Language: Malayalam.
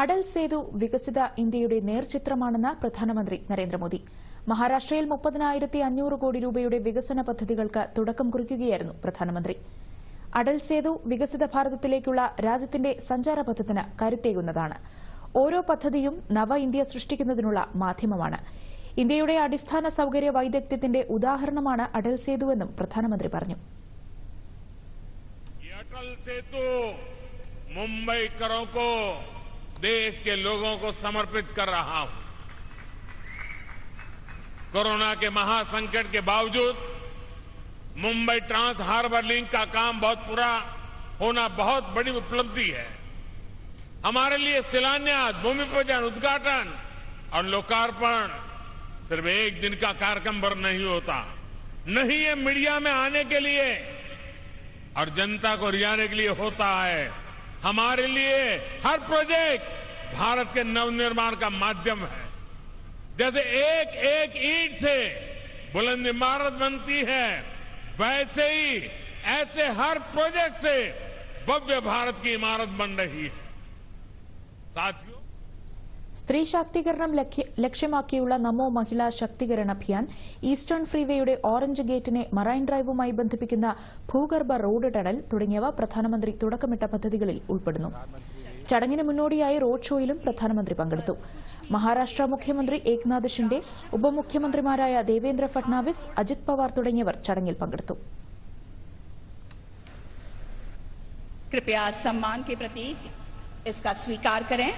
അടൽ സേതു വികസിത ഇന്ത്യയുടെ നേർചിത്രമാണെന്ന് പ്രധാനമന്ത്രി നരേന്ദ്രമോദി. മഹാരാഷ്ട്രയിൽ മുപ്പതിനായിരത്തി അഞ്ഞൂറ് കോടി രൂപയുടെ വികസന പദ്ധതികൾക്ക് തുടക്കം കുറിക്കുകയായിരുന്നു പ്രധാനമന്ത്രി. അടൽ സേതു വികസിത ഭാരതത്തിലേക്കുള്ള രാജ്യത്തിന്റെ സഞ്ചാരപഥത്തിന് കരുത്തേകുന്നതാണ്. ഓരോ പദ്ധതിയും നവ ഇന്ത്യ സൃഷ്ടിക്കുന്നതിനുള്ള മാധ്യമമാണ്. ഇന്ത്യയുടെ അടിസ്ഥാന സൌകര്യ വൈദഗ്ധ്യത്തിന്റെ ഉദാഹരണമാണ് അടൽ സേതുവെന്നും പ്രധാനമന്ത്രി പറഞ്ഞു. അടൽ സേതു കറോക്കോ देश के लोगों को समर्पित कर रहा हूँ। कोरोना के महासंकट के बावजूद मुंबई ट्रांस हार्बर लिंक का काम बहुत पूरा होना बहुत बड़ी उपलब्धि है। हमारे लिए शिलान्यास भूमि पूजन उद्घाटन और लोकार्पण सिर्फ़ एक दिन का कार्यक्रम भर नहीं होता। नहीं, ये मीडिया में आने के लिए और जनता को रिझाने के लिए होता है। हमारे लिए हर प्रोजेक्ट भारत के नवनिर्माण का माध्यम है। जैसे एक एक ईट से बुलंद इमारत बनती है, वैसे ही ऐसे हर प्रोजेक्ट से भव्य भारत की इमारत बन रही है। साथियों സ്ത്രീ ശാക്തീകരണം ലക്ഷ്യ- ലക്ഷ്യമാക്കിയുള്ള നമോ മഹിളാ ശക്തീകരൺ അഭിയാൻ ഈസ്റ്റേൺ ഫ്രീവേയുടെ ഓറഞ്ച് ഗേറ്റിനെ മറൈൻ ഡ്രൈവുമായി ബന്ധിപ്പിക്കുന്ന ഭൂഗർഭ റോഡ് ടണൽ തുടങ്ങിയവ പ്രധാനമന്ത്രി തുടക്കമിട്ട പദ്ധതികളിൽ ഉൾപ്പെടുന്നു ചടങ്ങിന് മുന്നോടിയായി റോഡ് ഷോയിലും പ്രധാനമന്ത്രി പങ്കെടുത്തു മഹാരാഷ്ട്ര മുഖ്യമന്ത്രി ഏക്നാഥ് ഷിൻഡെ ഉപമുഖ്യമന്ത്രിമാരായ ദേവേന്ദ്ര ഫട്നാവിസ് അജിത് പവാർ തുടങ്ങിയവർ ചടങ്ങിൽ പങ്കെടുത്തു कृपया सम्मान के प्रतीक इसका स्वीकार करें